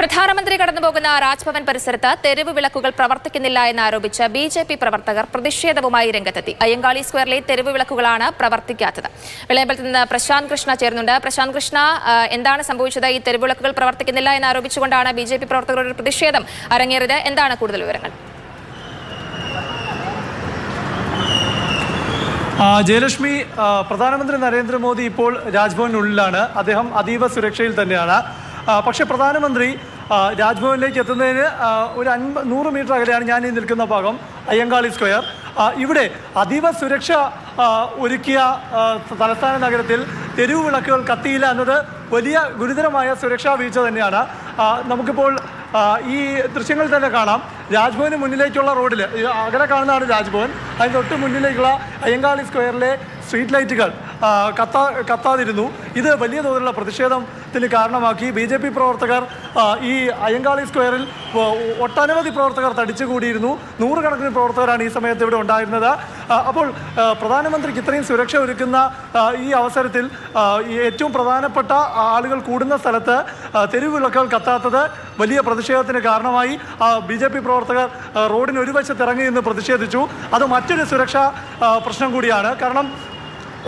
പ്രധാനമന്ത്രി കടന്നുപോകുന്ന രാജ്ഭവൻ പരിസരത്ത് തെരുവ് വിളക്കുകൾ പ്രവർത്തിക്കുന്നില്ല എന്നാരോപിച്ച് ബി ജെ പി പ്രവർത്തകർ പ്രതിഷേധവുമായി രംഗത്തെത്തി. അയ്യങ്കാളി സ്ക്വയറിലെ തെരുവ് വിളക്കുകളാണ് പ്രവർത്തിക്കാത്തത്. വിളയമ്പലത്ത് നിന്ന് പ്രശാന്ത് കൃഷ്ണ ചേർന്നുണ്ട് പ്രശാന്ത് കൃഷ്ണ എന്താണ് സംഭവിച്ചത്? ഈ തെരുവ് വിളക്കുകൾ പ്രവർത്തിക്കുന്നില്ല എന്നാരോപിച്ചുകൊണ്ടാണ് ബി ജെ പി പ്രവർത്തകരുടെ പ്രതിഷേധം അരങ്ങേറിയത്. എന്താണ് കൂടുതൽ വിവരങ്ങൾ? ജയലക്ഷ്മി പ്രധാനമന്ത്രി നരേന്ദ്രമോദി ഇപ്പോൾ രാജ്ഭവനുള്ളിലാണ് അദ്ദേഹം അതീവ സുരക്ഷയിൽ തന്നെയാണ്. പക്ഷേ പ്രധാനമന്ത്രി രാജ്ഭവനിലേക്ക് എത്തുന്നതിന് ഒരു അൻപ നൂറ് മീറ്റർ അകലെയാണ് ഞാൻ ഈ നിൽക്കുന്ന ഭാഗം അയ്യങ്കാളി സ്ക്വയർ. ഇവിടെ അതീവ സുരക്ഷ ഒരുക്കിയ തലസ്ഥാന നഗരത്തിൽ തെരുവ് വിളക്കുകൾ കത്തിയില്ല എന്നത് വലിയ ഗുരുതരമായ സുരക്ഷാ വീഴ്ച തന്നെയാണ്. നമുക്കിപ്പോൾ ഈ ദൃശ്യങ്ങൾ തന്നെ കാണാം. രാജ്ഭവന് മുന്നിലേക്കുള്ള റോഡിൽ അകലെ കാണുന്നതാണ് രാജ്ഭവൻ. അതിന് തൊട്ട് മുന്നിലേക്കുള്ള അയ്യങ്കാളി സ്ക്വയറിലെ സ്ട്രീറ്റ് ലൈറ്റുകൾ. കത്താ കത്താതിരുന്നു. ഇത് വലിയ തോതിലുള്ള പ്രതിഷേധത്തിന് കാരണമാക്കി ബി ജെ പി പ്രവർത്തകർ ഈ അയ്യങ്കാളി സ്ക്വയറിൽ ഒട്ടനവധി പ്രവർത്തകർ തടിച്ചുകൂടിയിരുന്നു. നൂറുകണക്കിന് പ്രവർത്തകരാണ് ഈ സമയത്ത് ഇവിടെ ഉണ്ടായിരുന്നത്. അപ്പോൾ പ്രധാനമന്ത്രിക്ക് ഇത്രയും സുരക്ഷ ഒരുക്കുന്ന ഈ അവസരത്തിൽ ഏറ്റവും പ്രധാനപ്പെട്ട ആളുകൾ കൂടുന്ന സ്ഥലത്ത് തെരുവിളക്കുകൾ കത്താത്തത് വലിയ പ്രതിഷേധത്തിന് കാരണമായി. ബി ജെ പി പ്രവർത്തകർ റോഡിന് ഒരു വശത്ത് ഇറങ്ങി നിന്ന് പ്രതിഷേധിച്ചു. അത് മറ്റൊരു സുരക്ഷാ പ്രശ്നം കൂടിയാണ്. കാരണം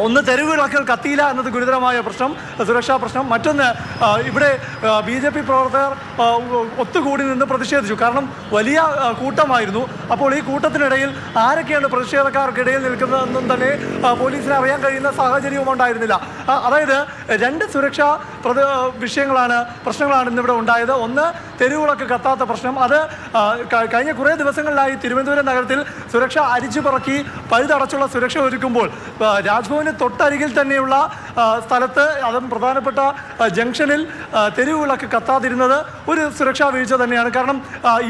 ഒന്ന് തെരുവുകളൊക്കെ കത്തിയില്ല എന്നത് ഗുരുതരമായ പ്രശ്നം സുരക്ഷാ പ്രശ്നം. മറ്റൊന്ന് ഇവിടെ ബി ജെ പി പ്രവർത്തകർ ഒത്തുകൂടി നിന്ന് പ്രതിഷേധിച്ചു. കാരണം വലിയ കൂട്ടമായിരുന്നു. അപ്പോൾ ഈ കൂട്ടത്തിനിടയിൽ ആരൊക്കെയാണ് പ്രതിഷേധക്കാർക്കിടയിൽ നിൽക്കുന്നതെന്നും തന്നെ പോലീസിനെ അറിയാൻ കഴിയുന്ന സാഹചര്യവും ഉണ്ടായിരുന്നില്ല. അതായത് രണ്ട് സുരക്ഷാ വിഷയങ്ങളാണ് പ്രശ്നങ്ങളാണ് ഇന്നിവിടെ ഉണ്ടായത്. ഒന്ന് തെരുവുകളൊക്കെ കത്താത്ത പ്രശ്നം. അത് കഴിഞ്ഞ കുറേ ദിവസങ്ങളിലായി തിരുവനന്തപുരം നഗരത്തിൽ സുരക്ഷ അരിച്ചു പറക്കി പഴുതടച്ചുള്ള സുരക്ഷ ഒരുക്കുമ്പോൾ രാജ്ഭവന് തൊട്ടരികിൽ തന്നെയുള്ള സ്ഥലത്ത് അതും പ്രധാനപ്പെട്ട ജംഗ്ഷനിൽ തെരുവുകളൊക്കെ കത്താതിരുന്നത് ഒരു സുരക്ഷാ വീഴ്ച തന്നെയാണ്. കാരണം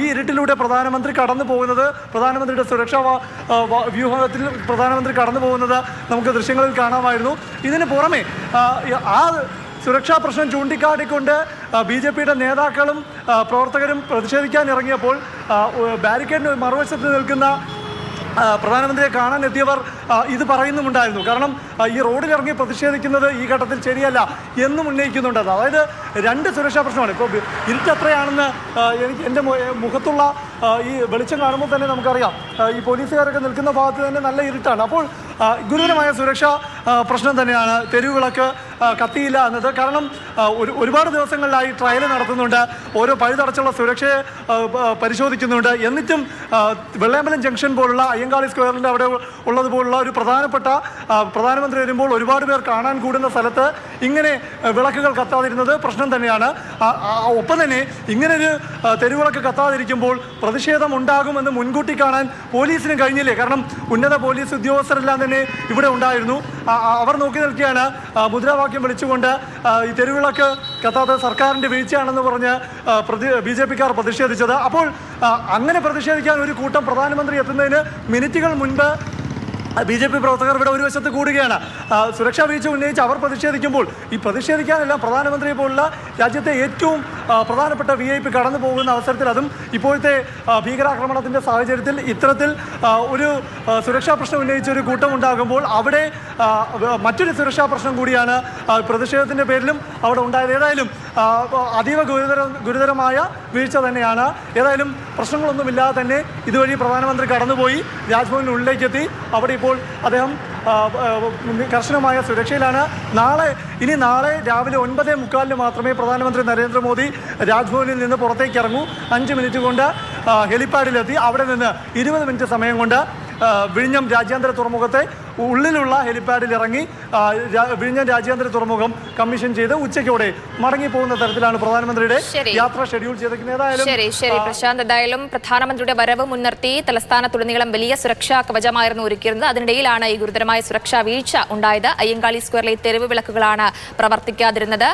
ഈ ഇരുട്ടിലൂടെ പ്രധാനമന്ത്രി കടന്നു പോകുന്നത് പ്രധാനമന്ത്രിയുടെ സുരക്ഷാ വ്യൂഹത്തിൽ പ്രധാനമന്ത്രി കടന്നു പോകുന്നത് നമുക്ക് ദൃശ്യങ്ങളിൽ കാണാമായിരുന്നു. ഇതിന് പുറമെ ആ, സുരക്ഷാ പ്രശ്നം ചൂണ്ടിക്കാട്ടിക്കൊണ്ട് ബി ജെ പിയുടെ നേതാക്കളും പ്രവർത്തകരും പ്രതിഷേധിക്കാൻ ഇറങ്ങിയപ്പോൾ ബാരിക്കേഡിന് മറുവശത്ത് നിൽക്കുന്ന പ്രധാനമന്ത്രിയെ കാണാൻ എത്തിയവർ ഇത് പറയുന്നുമുണ്ടായിരുന്നു. കാരണം ഈ റോഡിൽ ഇറങ്ങി പ്രതിഷേധിക്കുന്നത് ഈ ഘട്ടത്തിൽ ശരിയല്ല എന്നും ഉന്നയിക്കുന്നുണ്ട് അതായത് രണ്ട് സുരക്ഷാ പ്രശ്നമാണ്. ഇപ്പോൾ ഇരുട്ടത്രയാണെന്ന് എനിക്ക് എന്റെ മുഖത്തുള്ള ഈ വെളിച്ചം കാണുമ്പോൾ തന്നെ നമുക്കറിയാം. ഈ പോലീസുകാരൊക്കെ നിൽക്കുന്ന ഭാഗത്ത് തന്നെ നല്ല ഇരുട്ടാണ്. അപ്പോൾ ഗുരുതരമായ സുരക്ഷാ പ്രശ്നം തന്നെയാണ്. തെരുവുകളൊക്കെ കത്തിയില്ല എന്നത്. കാരണം ഒരു ഒരുപാട് ദിവസങ്ങളിലായി ട്രയൽ നടത്തുന്നുണ്ട്. ഓരോ പഴുതടച്ചുള്ള സുരക്ഷയെ പരിശോധിക്കുന്നുണ്ട്. എന്നിട്ടും വെള്ളയമ്പലം ജംഗ്ഷൻ പോലുള്ള അയ്യങ്കാളി സ്ക്വയറിന്റെ അവിടെ ഉള്ളതുപോലുള്ള ഒരു പ്രധാനപ്പെട്ട പ്രധാനമന്ത്രി വരുമ്പോൾ ഒരുപാട് പേർ കാണാൻ കൂടുന്ന സ്ഥലത്ത് ഇങ്ങനെ വിളക്കുകൾ കത്താതിരുന്നത് പ്രശ്നം തന്നെയാണ്. ഒപ്പം തന്നെ ഇങ്ങനെ ഒരു തെരുവിളക്ക് കത്താതിരിക്കുമ്പോൾ പ്രതിഷേധം ഉണ്ടാകുമെന്ന് മുൻകൂട്ടി കാണാൻ പോലീസിന് കഴിഞ്ഞില്ലേ? കാരണം ഉന്നത പോലീസ് ഉദ്യോഗസ്ഥരെല്ലാം തന്നെ ഇവിടെ ഉണ്ടായിരുന്നു. അവർ നോക്കി നിൽക്കുകയാണ്. മുദ്രാവാക്യം വിളിച്ചുകൊണ്ട് ഈ തെരുവിളക്ക് കത്താത്ത സർക്കാരിന്റെ വീഴ്ചയാണെന്ന് പറഞ്ഞ് പ്രതി ബി ജെ പിക്കാർ പ്രതിഷേധിച്ചത്. അപ്പോൾ അങ്ങനെ പ്രതിഷേധിക്കാൻ ഒരു കൂട്ടം പ്രധാനമന്ത്രി എത്തുന്നതിന് മിനിറ്റുകൾ മുൻപ് ബി ജെ പി പ്രവർത്തകർ ഇവിടെ ഒരു വശത്ത് കൂടുകയാണ്. സുരക്ഷാ വീഴ്ച ഉന്നയിച്ച് അവർ പ്രതിഷേധിക്കുമ്പോൾ ഈ പ്രതിഷേധിക്കാനെല്ലാം പ്രധാനമന്ത്രിയെ പോലുള്ള രാജ്യത്തെ ഏറ്റവും പ്രധാനപ്പെട്ട വി ഐ പി കടന്നു പോകുന്ന അവസരത്തിൽ അതും ഇപ്പോഴത്തെ ഭീകരാക്രമണത്തിന്റെ സാഹചര്യത്തിൽ ഇത്തരത്തിൽ ഒരു സുരക്ഷാ പ്രശ്നം ഉന്നയിച്ച ഒരു കൂട്ടം ഉണ്ടാകുമ്പോൾ അവിടെ മറ്റൊരു സുരക്ഷാ പ്രശ്നം കൂടിയാണ് പ്രതിഷേധത്തിന്റെ പേരിലും അവിടെ ഉണ്ടായത്. ഏതായാലും അതീവ ഗുരുതര ഗുരുതരമായ വീഴ്ച തന്നെയാണ്. ഏതായാലും പ്രശ്നങ്ങളൊന്നുമില്ലാതെ തന്നെ ഇതുവഴി പ്രധാനമന്ത്രി കടന്നുപോയി രാജ്ഭവനുള്ളിലേക്ക് എത്തി അവിടെ ഇപ്പോൾ അദ്ദേഹം കർശനമായ സുരക്ഷയിലാണ്. നാളെ ഇനി നാളെ രാവിലെ ഒൻപതേ മുക്കാലിന് മാത്രമേ പ്രധാനമന്ത്രി നരേന്ദ്രമോദി രാജ്ഭവനിൽ നിന്ന് പുറത്തേക്ക് ഇറങ്ങൂ. അഞ്ച് മിനിറ്റ് കൊണ്ട് ഹെലിപ്പാഡിലെത്തി അവിടെ നിന്ന് ഇരുപത് മിനിറ്റ് സമയം കൊണ്ട് വിഴിഞ്ഞം രാജ്യാന്തര തുറമുഖത്തെ ഉള്ളിലുള്ള ഹെലിപ്പാഡിൽ ഇറങ്ങി വിഴിഞ്ഞം രാജ്യാന്തര തുറമുഖം കമ്മീഷൻ ചെയ്ത് ഉച്ചയ്ക്കോടെ മടങ്ങി പോകുന്ന തരത്തിലാണ് പ്രധാനമന്ത്രിയുടെ. യാത്ര ഷെഡ്യൂൾ ചെയ്തിരിക്കുന്നത്. ശരി ശരി. പ്രശാന്ത് എന്തായാലും പ്രധാനമന്ത്രിയുടെ വരവ് മുൻനിർത്തി തലസ്ഥാനത്തുടനീളം വലിയ സുരക്ഷാ കവചമായിരുന്നു ഒരുക്കിയിരുന്നത്. അതിനിടയിലാണ് ഈ ഗുരുതരമായ സുരക്ഷാ വീഴ്ച ഉണ്ടായത്. അയ്യങ്കാളി സ്ക്വയറിലെ തെരുവ് വിളക്കുകളാണ് പ്രവർത്തിക്കാതിരുന്നത്.